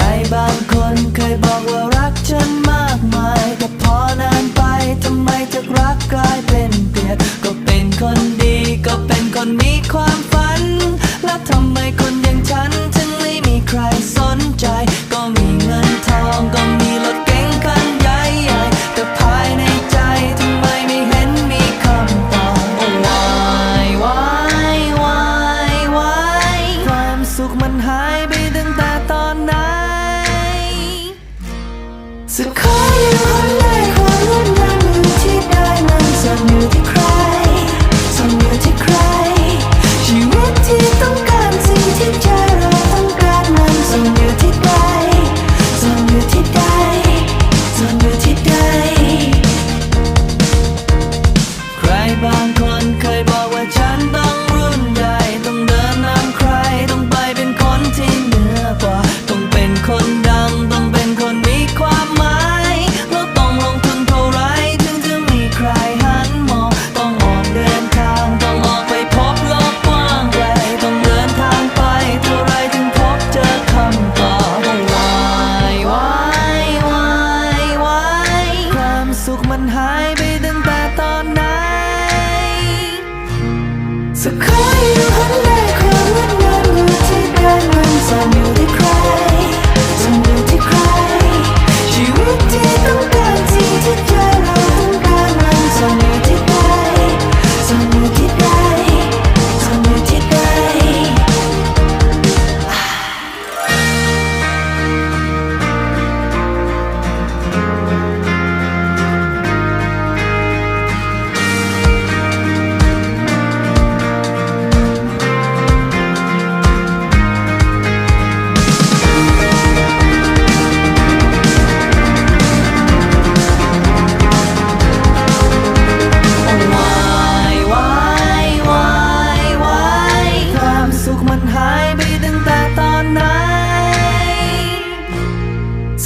ใครบางคนเคยบอกว่ารักฉันมากมาย แต่พอนาน So call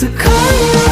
It's a